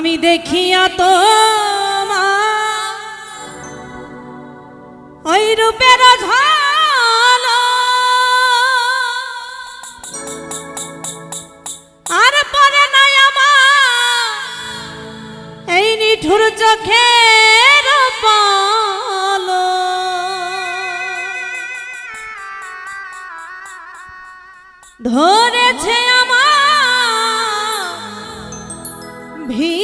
আমি দেখিয়া তো ওই রূপের আর পরে নাই আমার এই নিঠুর চোখের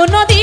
কোনদিন আমি